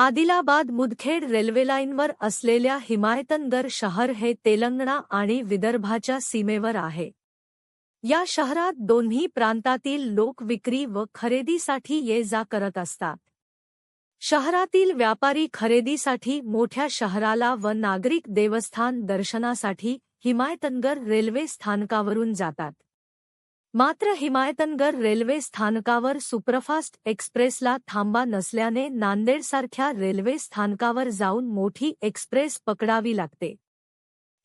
Adilabad Mudkhed railway लाईनवर असलेल्या हिमायतनगर शहर हे तेलंगणा आणि विदर्भाच्या सीमेवर आहे. या शहरात दोन्ही प्रांतातील लोक विक्री व खरेदीसाठी ये जा करत असतात. शहरातील व्यापारी खरेदीसाठी मोठ्या शहराला व नागरिक देवस्थान दर्शनासाठी हिमायतनगर रेल्वे स्थानकावरून जातात. मात्र हिमायतनगर रेल्वे स्थानकावर सुपरफास्ट एक्सप्रेसला थांबा नसल्याने नांदेडसारख्या रेल्वे स्थानकावर जाऊन मोठी एक्सप्रेस पकडावी लागते.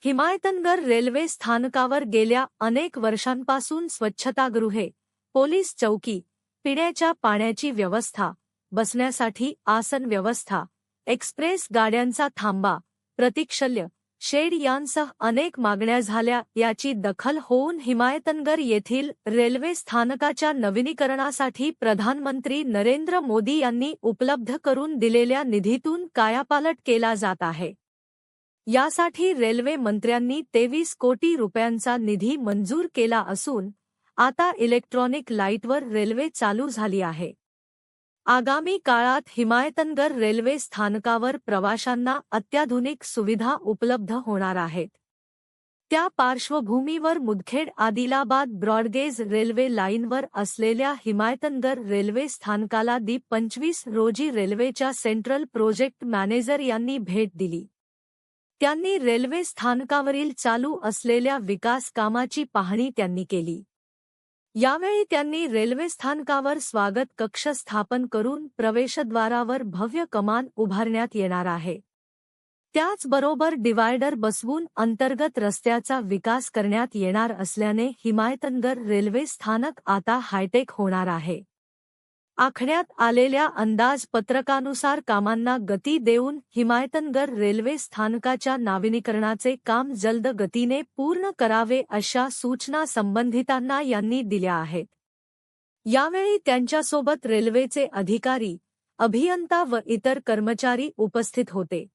हिमायतनगर रेल्वे स्थानकावर गेल्या अनेक वर्षांपासून स्वच्छतागृहे पोलीस चौकी पिण्याच्या पाण्याची व्यवस्था बसण्यासाठी आसन व्यवस्था एक्सप्रेस गाड्यांचा थांबा प्रतीक्षल्य शेड यांसह अनेक मागण्या झाल्या याची दखल होऊन हिमायतनगर येथील रेल्वे स्थानकाच्या नवीनीकरणासाठी प्रधानमंत्री नरेंद्र मोदी यांनी उपलब्ध करून दिलेल्या निधीतून कायापालट केला जात आहे. यासाठी रेल्वे मंत्र्यांनी तेवीस कोटी रुपयांचा निधी मंजूर केला असून आता इलेक्ट्रॉनिक लाईटवर रेल्वे चालू झाली आहे. आगामी काळात हिमायतनगर रेल्वे स्थानकावर प्रवाशांना अत्याधुनिक सुविधा उपलब्ध होणार आहेत. त्या पार्श्वभूमीवर मुदखेड आदिलाबाद ब्रॉडगेज रेल्वे लाईनवर असलेल्या हिमायतनगर रेल्वे स्थानकाला दी पंचवीस रोजी रेल्वेच्या सेंट्रल प्रोजेक्ट मॅनेजर यांनी भेट दिली. त्यांनी रेल्वे स्थानकावरील चालू असलेल्या विकास कामाची पाहणी त्यांनी केली. यावेळी त्यांनी रेल्वे स्थानकावर स्वागत कक्ष स्थापन करून प्रवेशद्वारावर भव्य कमान उभारण्यात येणार आहे. त्याचबरोबर डिवायडर बसवून अंतर्गत रस्त्याचा विकास करण्यात येणार असल्याने हिमायतनगर रेल्वे स्थानक आता हायटेक होणार आहे. आखण्यात आलेल्या अंदाजपत्रकानुसार कामांना गती देऊन हिमायतनगर रेल्वे स्थानकाच्या नाविनीकरणाचे काम जलद गतीने पूर्ण करावे अशा सूचना संबंधितांना यांनी दिल्या आहेत. यावेळी त्यांच्यासोबत रेल्वेचे अधिकारी अभियंता व इतर कर्मचारी उपस्थित होते.